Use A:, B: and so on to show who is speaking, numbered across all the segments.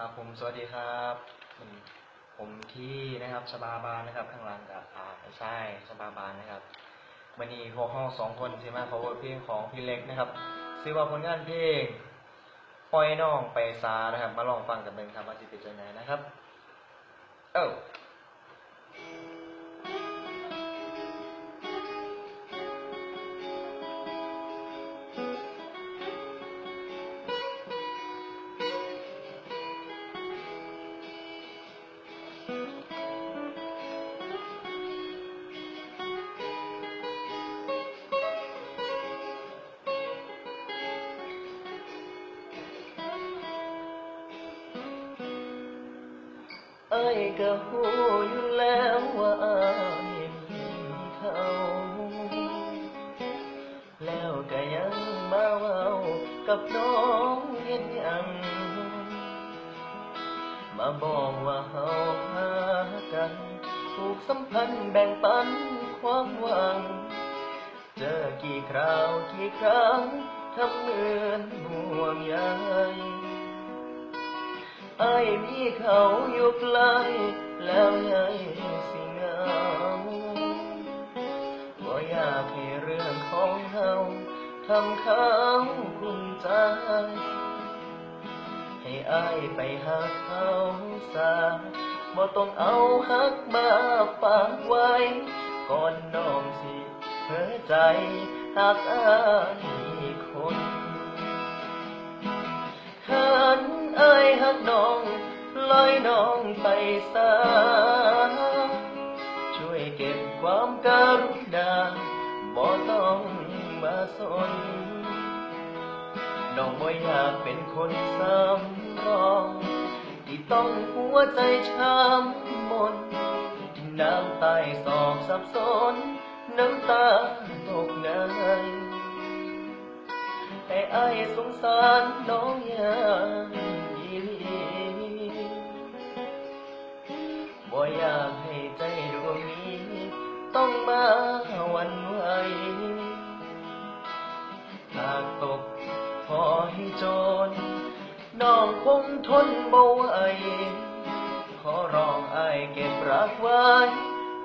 A: ครับผมสวัสดีครับผมที่นะครับชบาบานนะครับข้างหลังกับอ่าใช่ชบาบานนะครับวันนี้พวห้องสองคนใช่ไหม cover เพลงของพี่เล็กนะครับซื้อว่าผลงานเพลงปล่อยน้องไปซานะครับ มาลองฟังกันเป็นครับว่าจะเป็นยังไงนะครับ เออ เอ้ยก็หูอยู่แล้วว่าอายมีเขาแล้วก็ยังมาเว้ากับน้องเฮ็ดหยังมาบอกว่าเฮาหากันผูกสัมพันธ์แบ่งปันความหวัง เจอกี่คราวกี่ครั้งทำเหมือนห่วงใย ไอ้มีเขาอยู่ใกลแล้วยังสิเหงาบ่อยากให้เรื่องของเฮาทำเขาคุ้มใจ ให้อายไปหาเขาซาบ่ต้องเอาฮักมาฝากไว้ ก่อนน้องสิเพ้อใจหากอาย องไปซาช่วยเก็บความกรุณาบ่ต้องมาสนน้องบ่อยากเป็นคนซ้ำรอง ที่ต้องหัวใจช้ำมนที่น้ำใต้ศอกสับสน น้ำตาตกในแต่อายสงสารน้องอย่างอีห บ่อยากให้ใจดวงนี้ ต้องมาหวันไหวหากตกพอให้จนน้องคงทนบ่ไหวขอร้องอายเก็บรักไว้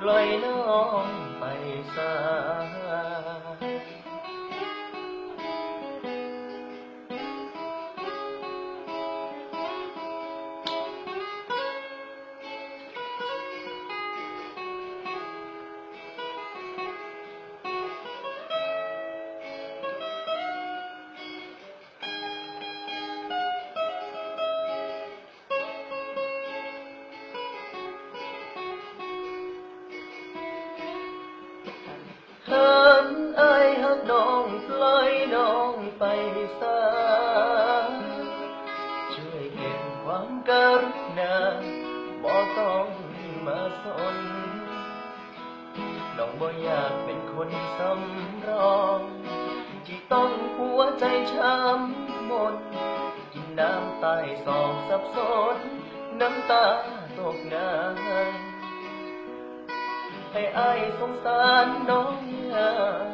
A: ลอยน้องไปซะ เขินอายหักน้องปล่อยน้องไปซะช่วยเก็บความกรุณาบ่ต้องมาสนน้องบ่อยากเป็นคนสำรองที่ต้องหัวใจช้ำหมดกินน้ำใต้ศอกสับสนน้ำตาตกงาน ให้อายสงสารน้องยาง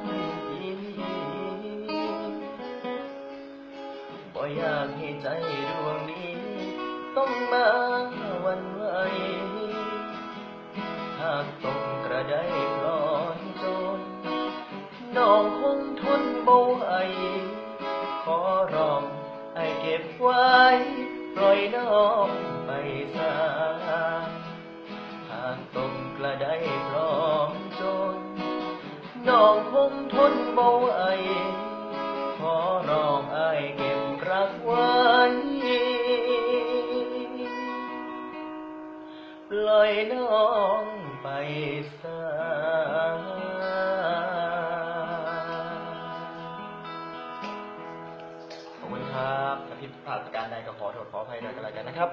A: อีหลีบ่อยากให้ใจดวงนี้ ต้องมาวันไหวหากต้องกระไดปล่อยจนน้องคงทนบ่ไหวขอร้องให้เก็บไว้ปล่อยน้องไปซะหากต้องกระไดพรอน น้องคงทนบ่ไหวขอร้องอายเก็บรักไว้ ปล่อยน้องไปซะขอบคุณครับถ้าผิดพลาดประการใดก็ขอโทษขออภัยด้วยกันแล้วกันนะครับ